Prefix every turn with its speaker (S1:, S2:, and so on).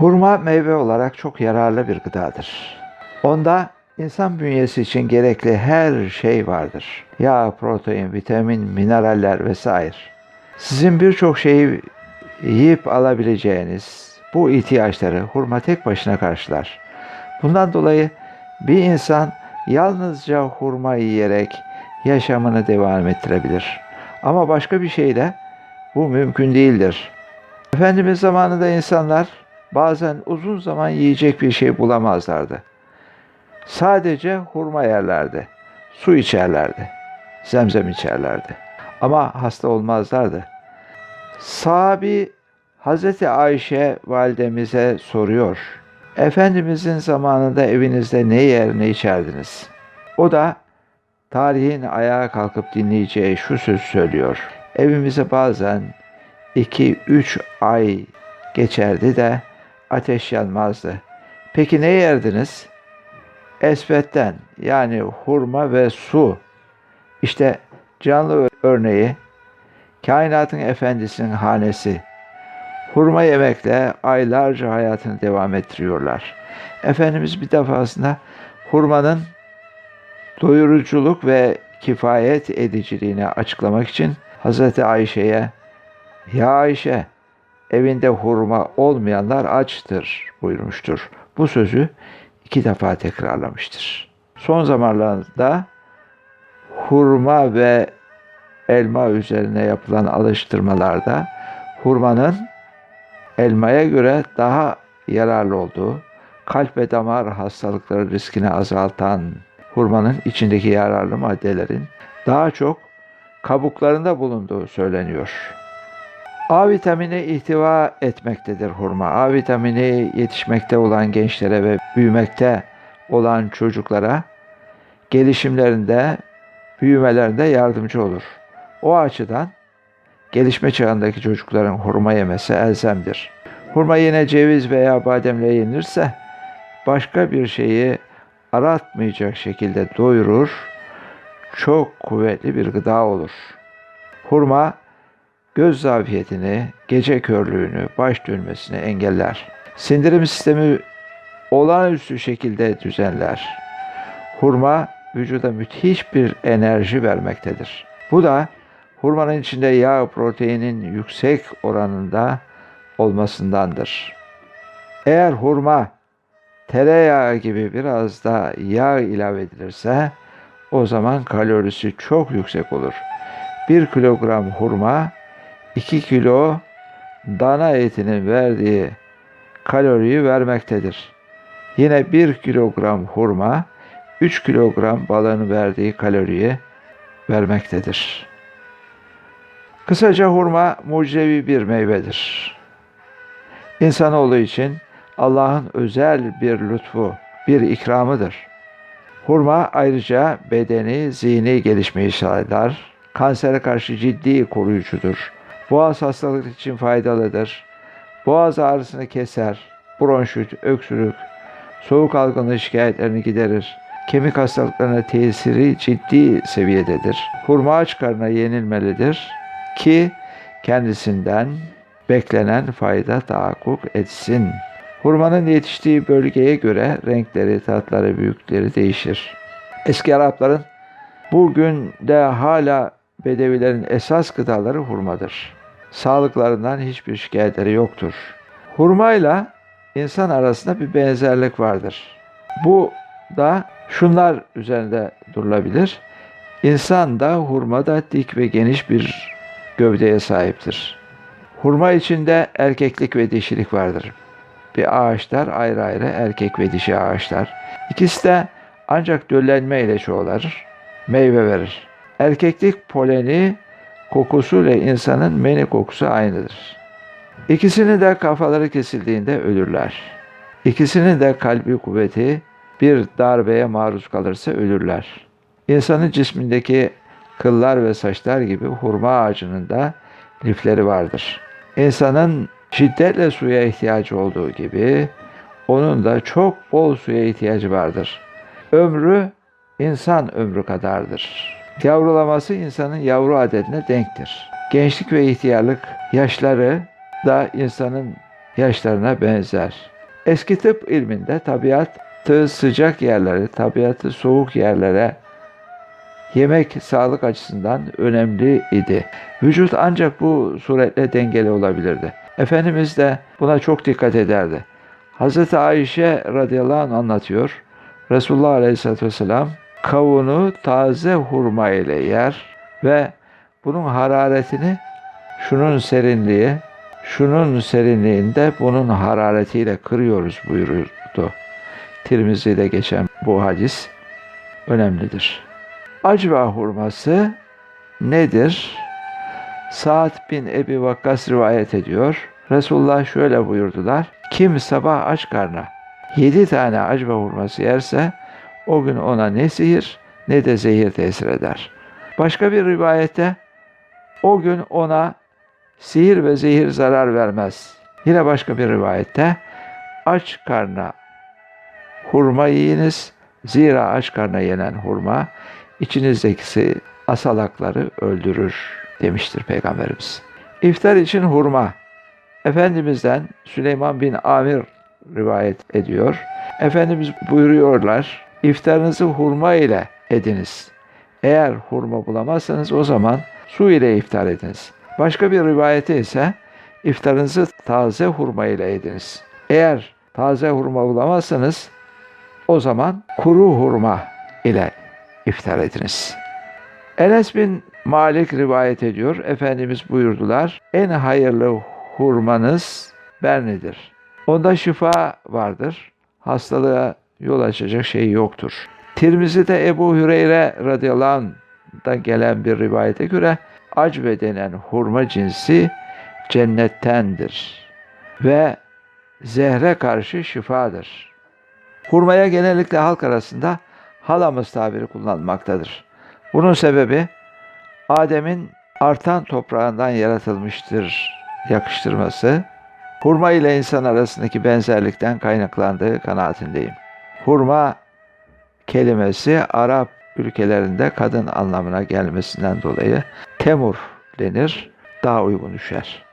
S1: Hurma meyve olarak çok yararlı bir gıdadır. Onda insan bünyesi için gerekli her şey vardır. Yağ, protein, vitamin, mineraller vesaire. Sizin birçok şeyi yiyip alabileceğiniz bu ihtiyaçları hurma tek başına karşılar. Bundan dolayı bir insan yalnızca hurma yiyerek yaşamını devam ettirebilir. Ama başka bir şeyle bu mümkün değildir. Efendimiz zamanında insanlar bazen uzun zaman yiyecek bir şey bulamazlardı. Sadece hurma yerlerdi, su içerlerdi, zemzem içerlerdi. Ama hasta olmazlardı. Sahabi Hazreti Ayşe validemize soruyor. Efendimizin zamanında evinizde ne yer ne içerdiniz? O da tarihin ayağa kalkıp dinleyeceği şu söz söylüyor. Evimize bazen 2-3 ay geçerdi de ateş yanmazdı. Peki ne yerdiniz? Esvetten yani hurma ve su. İşte canlı örneği kainatın efendisinin hanesi. Hurma yemekle aylarca hayatını devam ettiriyorlar. Efendimiz bir defasında hurmanın doyuruculuk ve kifayet ediciliğini açıklamak için Hazreti Ayşe'ye ya Ayşe evinde hurma olmayanlar açtır buyurmuştur. Bu sözü iki defa tekrarlamıştır. Son zamanlarda hurma ve elma üzerine yapılan alıştırmalarda hurmanın elmaya göre daha yararlı olduğu, kalp ve damar hastalıkları riskini azaltan hurmanın içindeki yararlı maddelerin daha çok kabuklarında bulunduğu söyleniyor. A vitamini ihtiva etmektedir hurma. A vitamini yetişmekte olan gençlere ve büyümekte olan çocuklara gelişimlerinde, büyümelerinde yardımcı olur. O açıdan gelişme çağındaki çocukların hurma yemesi elzemdir. Hurma yine ceviz veya bademle yenirse başka bir şeyi aratmayacak şekilde doyurur, çok kuvvetli bir gıda olur. Hurma göz zafiyetini, gece körlüğünü, baş dönmesini engeller. Sindirim sistemi olağanüstü şekilde düzenler. Hurma vücuda müthiş bir enerji vermektedir. Bu da hurmanın içinde yağ proteinin yüksek oranında olmasındandır. Eğer hurma tereyağı gibi biraz da yağ ilave edilirse o zaman kalorisi çok yüksek olur. 1 kilogram hurma 2 kilo dana etinin verdiği kaloriyi vermektedir. Yine 1 kilogram hurma 3 kilogram balığın verdiği kaloriyi vermektedir. Kısaca hurma mucizevi bir meyvedir. İnsanoğlu için Allah'ın özel bir lütfu, bir ikramıdır. Hurma ayrıca bedeni, zihni gelişmeyi sağlar. Kansere karşı ciddi koruyucudur. Boğaz hastalık için faydalıdır. Boğaz ağrısını keser. Bronşit, öksürük, soğuk algınlığı şikayetlerini giderir. Kemik hastalıklarına tesiri ciddi seviyededir. Hurma aç karnına yenilmelidir ki kendisinden beklenen fayda tahakkuk etsin. Hurmanın yetiştiği bölgeye göre renkleri, tatları, büyükleri değişir. Eski Arapların bugün de hala Bedevilerin esas gıdaları hurmadır. Sağlıklarından hiçbir şikayetleri yoktur. Hurmayla insan arasında bir benzerlik vardır. Bu da şunlar üzerinde durulabilir. İnsan da hurma da dik ve geniş bir gövdeye sahiptir. Hurma içinde erkeklik ve dişilik vardır. Bir ağaçlar ayrı ayrı erkek ve dişi ağaçlar. İkisi de ancak döllenme ile çoğalır, meyve verir. Erkeklik poleni kokusuyla insanın meni kokusu aynıdır. İkisini de kafaları kesildiğinde ölürler. İkisinin de kalbi kuvveti bir darbeye maruz kalırsa ölürler. İnsanın cismindeki kıllar ve saçlar gibi hurma ağacının da lifleri vardır. İnsanın şiddetle suya ihtiyacı olduğu gibi onun da çok bol suya ihtiyacı vardır. Ömrü insan ömrü kadardır. Yavrulaması insanın yavru adedine denktir. Gençlik ve ihtiyarlık yaşları da insanın yaşlarına benzer. Eski tıp ilminde tabiatı sıcak yerlere, tabiatı soğuk yerlere yemek sağlık açısından önemli idi. Vücut ancak bu suretle dengeli olabilirdi. Efendimiz de buna çok dikkat ederdi. Hazreti Ayşe radıyallahu anh anlatıyor. Resulullah aleyhissalatü vesselam kavunu taze hurma ile yer ve bunun hararetini şunun serinliği, şunun serinliğinde bunun hararetiyle kırıyoruz buyurdu. Tirmizi'de geçen bu hadis önemlidir. Acva hurması nedir? Saad bin Ebi Vakkas rivayet ediyor. Resulullah şöyle buyurdular. Kim sabah aç karna yedi tane acva hurması yerse o gün ona ne sihir ne de zehir tesir eder. Başka bir rivayette o gün ona sihir ve zehir zarar vermez. Yine başka bir rivayette aç karna hurma yiyiniz. Zira aç karna yenen hurma içinizdeki asalakları öldürür demiştir Peygamberimiz. İftar için hurma. Efendimizden Süleyman bin Amir rivayet ediyor. Efendimiz buyuruyorlar, iftarınızı hurma ile ediniz. Eğer hurma bulamazsanız o zaman su ile iftar ediniz. Başka bir rivayete ise iftarınızı taze hurma ile ediniz. Eğer taze hurma bulamazsanız o zaman kuru hurma ile iftar ediniz. Enes bin Malik rivayet ediyor. Efendimiz buyurdular. En hayırlı hurmanız bernidir. Onda şifa vardır. Hastalığa yol açacak şey yoktur. Tirmizi'de Ebu Hüreyre radıyallahu anh'dan gelen bir rivayete göre acve denen hurma cinsi cennettendir ve zehre karşı şifadır. Hurmaya genellikle halk arasında halamız tabiri kullanılmaktadır. Bunun sebebi Adem'in artan toprağından yaratılmıştır yakıştırması, hurma ile insan arasındaki benzerlikten kaynaklandığı kanaatindeyim. Hurma kelimesi Arap ülkelerinde kadın anlamına gelmesinden dolayı temur denir, daha uygun düşer.